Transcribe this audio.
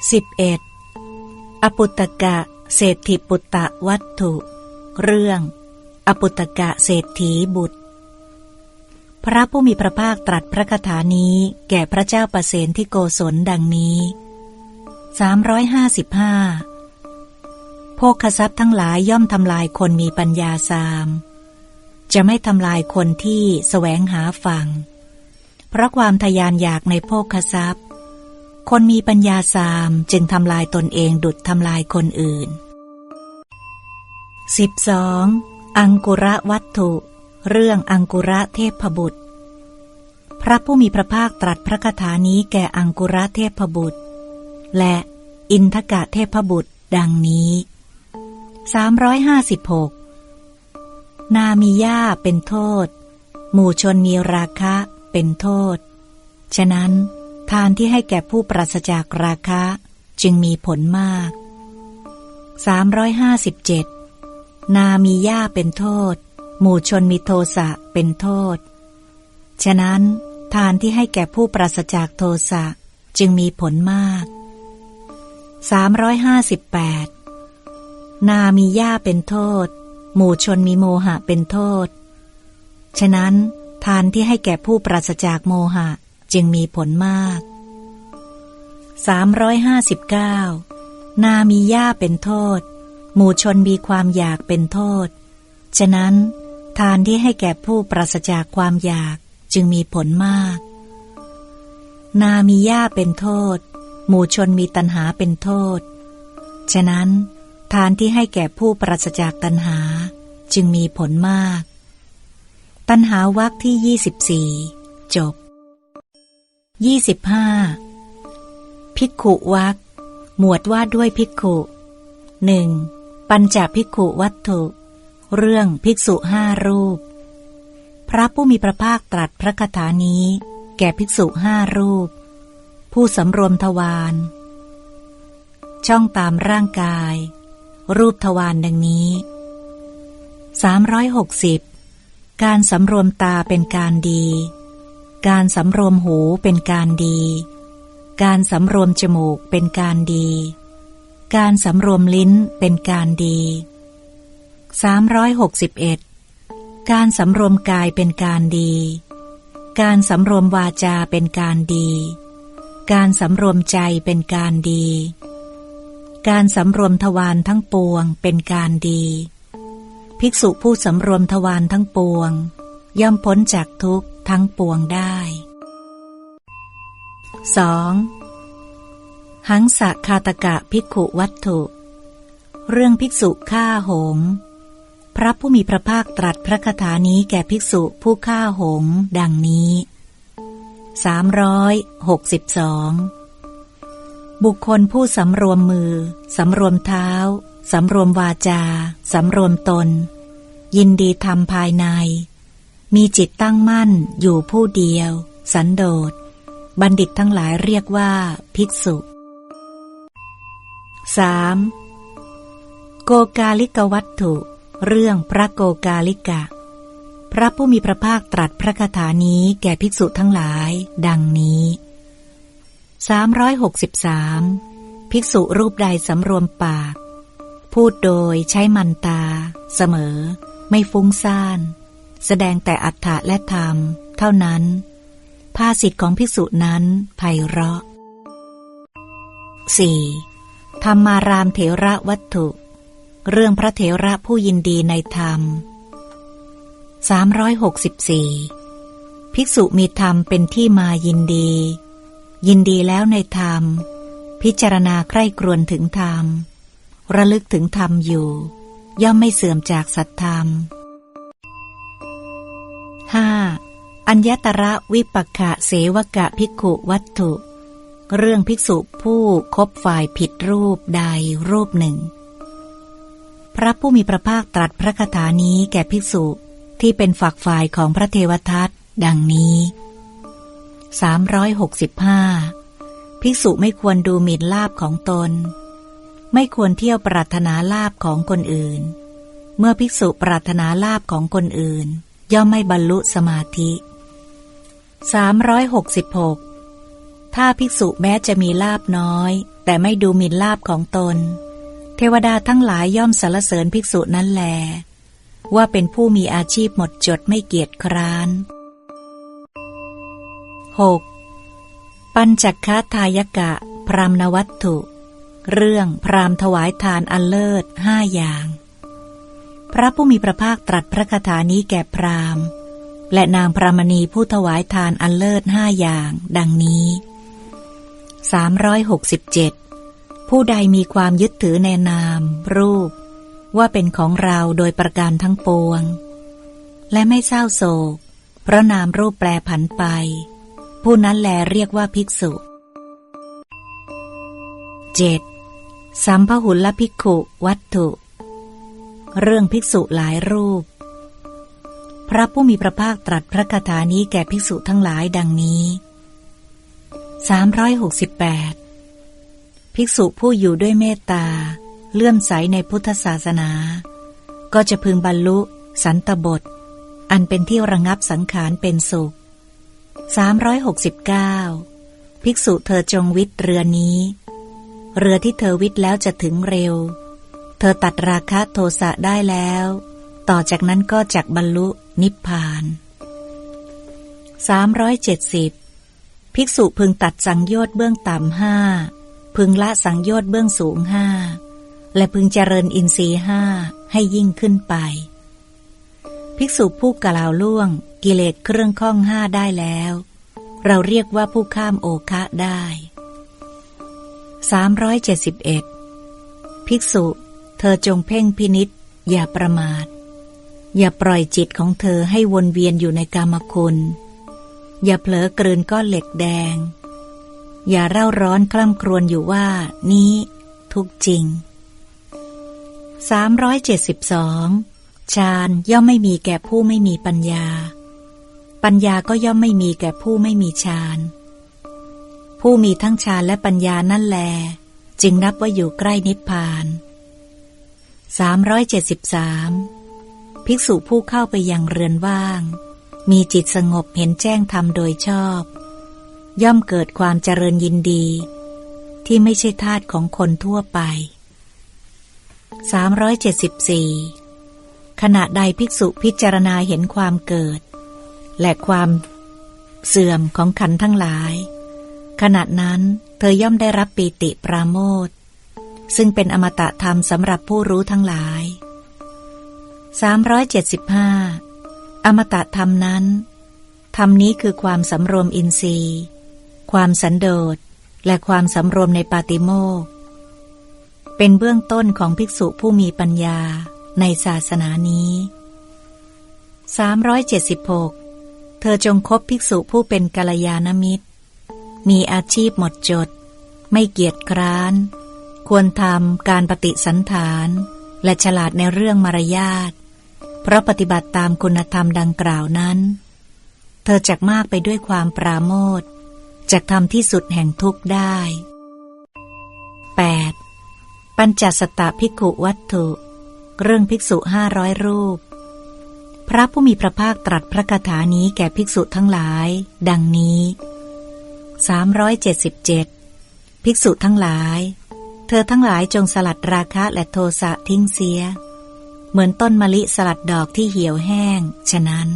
11. อปุตตกะเศรษฐิปุตตะวัตถุ เรื่อง อปุตตกะเศรษฐีบุตร พระผู้มีพระภาคตรัสพระคาถานี้แก่พระเจ้าประเสนที่โกศลดังนี้ 355โภคทรัพย์ทั้งหลายย่อมทำลายคนมีปัญญาสาม จะไม่ทำลายคนที่แสวงหาฝั่งเพราะความทยานอยากในโภคทรัพย์ คนมีปัญญาสามจึงทำลายตนเองดุดทำลายคนอื่น 12. อังกุระวัตถุ เรื่องอังกุระเทพบุตร พระผู้มีพระภาคตรัสพระคาถานี้แก่อังกุระเทพบุตร และอินทกะเทพบุตรดังนี้ 356 นามีย่าเป็นโทษ หมู่ชนมีราคะเป็นโทษ ฉะนั้น ทานที่ให้แก่ผู้ปราศจากราคะ จึงมีผลมาก 357 นามีย่าเป็นโทษ หมู่ชนมีโทสะเป็นโทษ ฉะนั้น ทานที่ให้แก่ผู้ปราศจากโทสะจึงมีผลมาก 358 นามีย่าเป็นโทษ หมู่ชนมีโมหะเป็นโทษ ฉะนั้น ทานที่ให้แก่ผู้ปราศจากโมหะ จึงมีผลมาก 359 นามีย่าเป็นโทษ หมู่ชนมีความอยากเป็นโทษ ฉะนั้น ทานที่ให้แก่ผู้ปราศจากความอยากจึงมีผลมาก นามีย่าเป็นโทษ หมู่ชนมีตัณหาเป็นโทษ ฉะนั้น ทานที่ให้แก่ผู้ปราศจากตัณหาจึงมีผลมาก ตัณหาวักที่ 24 จบ ยี่สิบห้าภิกขุวักหมวดว่าด้วยภิกขุหนึ่งปัญจภิกขุวัตถุ เรื่องภิกษุห้ารูป พระผู้มีพระภาคตรัสพระคาถานี้ แก่ภิกษุห้ารูป ผู้สำรวมทวารช่องตามร่างกาย รูปทวารดังนี้ 360 การสำรวมตาเป็นการดี การสำรวมหูเป็นการดี การสำรวมจมูกเป็นการดี การสำรวมลิ้นเป็นการดี 361 การสำรวมกายเป็นการดี การสำรวมวาจาเป็นการดี การสำรวมใจเป็นการดี การสำรวมทวารทั้งปวงเป็นการดี ภิกษุผู้สำรวมทวารทั้งปวง ย่อมพ้นจากทุกข์ ทั้งปวงได้ 2. หังสะคาตกะภิกขุวัตถุ เรื่องภิกษุฆ่าหง พระผู้มีพระภาคตรัสพระคาถานี้แก่ภิกษุผู้ฆ่าหง ดังนี้ 362 บุคคลผู้สำรวมมือ สำรวมเท้า สำรวมวาจา สำรวมตน ยินดีทำภายใน มีจิตตั้งมั่นอยู่ผู้เดียว สันโดษ บัณฑิตทั้งหลายเรียกว่าภิกษุ 3. โกกาลิกวัตถุ เรื่องพระโกกาลิกะ พระผู้มีพระภาคตรัสพระคาถานี้แก่ภิกษุทั้งหลาย ดังนี้ 363 ภิกษุรูปใดสำรวมปาก พูดโดยใช้มันตา เสมอ ไม่ฟุ้งซ่าน แสดงแต่อัฏฐะและธรรม เท่านั้น ภาสิทธิของภิกษุนั้นไพเราะ 4. ธรรมารามเถระวัตถุ เรื่องพระเถระผู้ยินดีในธรรม 364 ภิกษุมีธรรมเป็นที่มายินดี ยินดีแล้วในธรรม พิจารณาใคร่ครวญถึงธรรม ระลึกถึงธรรมอยู่ ย่อมไม่เสื่อมจากสัตธรรม 5. อัญญตระวิปักขะเสวกะภิกขุวัตถุ เรื่องภิกษุผู้คบฝ่ายผิดรูปใดรูปหนึ่ง พระผู้มีพระภาคตรัสพระคาถานี้แก่ภิกษุที่เป็นฝักฝ่ายของพระเทวทัตดังนี้ 365 ภิกษุไม่ควรดูหมิ่นลาบของตน ไม่ควรเที่ยวปรารถนาลาบของคนอื่น เมื่อภิกษุปรารถนาลาบของคนอื่น ย่อมไม่บรรลุสมาธิ 366 ถ้าภิกษุแม้จะมีลาบน้อย แต่ไม่ดูหมิ่นลาบของตน เทวดาทั้งหลายย่อมสรรเสริญภิกษุนั้นแล ว่าเป็นผู้มีอาชีพหมดจดไม่เกียจคร้าน 6. ปัญจคทายกะ พรามนวัตถุ เรื่องพรามถวายทานอันเลิศห้าอย่าง พระผู้มีพระภาคตรัสพระคาถานี้แก่พราหมณ์ และนางพรามณีผู้ถวายทานอันเลิศห้าอย่าง ดังนี้ 367 ผู้ใดมีความยึดถือในนาม รูป ว่าเป็นของเราโดยประการทั้งปวง และไม่เศร้าโศก เพราะนามรูปแปรผันไป ผู้นั้นแลเรียกว่าภิกษุ 7. สัมพหุลภิกขุวัตถุ เรื่องภิกษุหลายรูป พระผู้มีพระภาคตรัสพระคาถานี้แก่ภิกษุทั้งหลายดังนี้ 368 ภิกษุผู้อยู่ด้วยเมตตา เลื่อมใสในพุทธศาสนา ก็จะพึงบรรลุสันตบท อันเป็นที่ระงับสังขารเป็นสุข 369 ภิกษุเธอจงวิทย์เรือนี้ เรือที่เธอวิทย์แล้วจะถึงเร็ว เธอตัดราคะโทสะได้แล้ว ต่อจากนั้นก็จักบรรลุนิพพาน 370 ภิกษุพึงตัดสังโยชน์เบื้องต่ำห้า พึงละสังโยชน์เบื้องสูงห้า และพึงเจริญอินทรีห้าให้ยิ่งขึ้นไป ภิกษุผู้กล่าวล่วง กิเลสเครื่องข้องห้าได้แล้ว เราเรียกว่าผู้ข้ามโอคะได้ 371 ภิกษุ เธอจงเพ่งพินิษอย่าประมาท อย่าปล่อยจิตของเธอให้วนเวียนอยู่ในกามคุณ อย่าเผลอกลืนก้อนเหล็กแดง อย่าเร่าร้อนคล่ำครวญอยู่ว่า นี้ ทุกจริง 372 ฌานย่อมไม่มีแก่ผู้ไม่มีปัญญา ปัญญาก็ย่อมไม่มีแก่ผู้ไม่มีฌานผู้มีทั้งฌานและปัญญานั่นแล จึงนับว่าอยู่ใกล้นิพพาน 373 ภิกษุผู้เข้าไปยังเรือนว่าง มีจิตสงบเห็นแจ้งธรรมโดยชอบ ย่อมเกิดความเจริญยินดี ที่ไม่ใช่ธาตุของคนทั่วไป 374 ขณะใดภิกษุพิจารณาเห็นความเกิด และความเสื่อมของขันทั้งหลาย ขณะนั้นเธอย่อมได้รับปีติปราโมท ซึ่งเป็นอมตะธรรมสำหรับผู้รู้ทั้งหลาย 375 อมตะธรรมนั้น ธรรมนี้คือความสำรวมอินทรีย์ ความสันโดษ และความสำรวมในปาติโมก เป็นเบื้องต้นของภิกษุผู้มีปัญญาในศาสนานี้ 376 เธอจงคบภิกษุผู้เป็นกัลยาณมิตร มีอาชีพหมดจด ไม่เกียจคร้าน ควรทำการปฏิสันฐาน และฉลาดในเรื่องมารยาท เพราะปฏิบัติตามคุณธรรมดังกล่าวนั้น เธอจักมากไปด้วยความปราโมทจักทำที่สุดแห่งทุกข์ได้ 8. ปัญจสตภิกขุวัตถุ เรื่องภิกษุห้าร้อยรูป พระผู้มีพระภาคตรัสพระคาถานี้แก่ภิกษุทั้งหลาย ดังนี้ 377 ภิกษุทั้งหลาย เธอทั้งหลายจงสลัดราคะและโทสะทิ้งเสีย เหมือนต้นมะลิสลัดดอกที่เหี่ยวแห้ง ฉะนั้น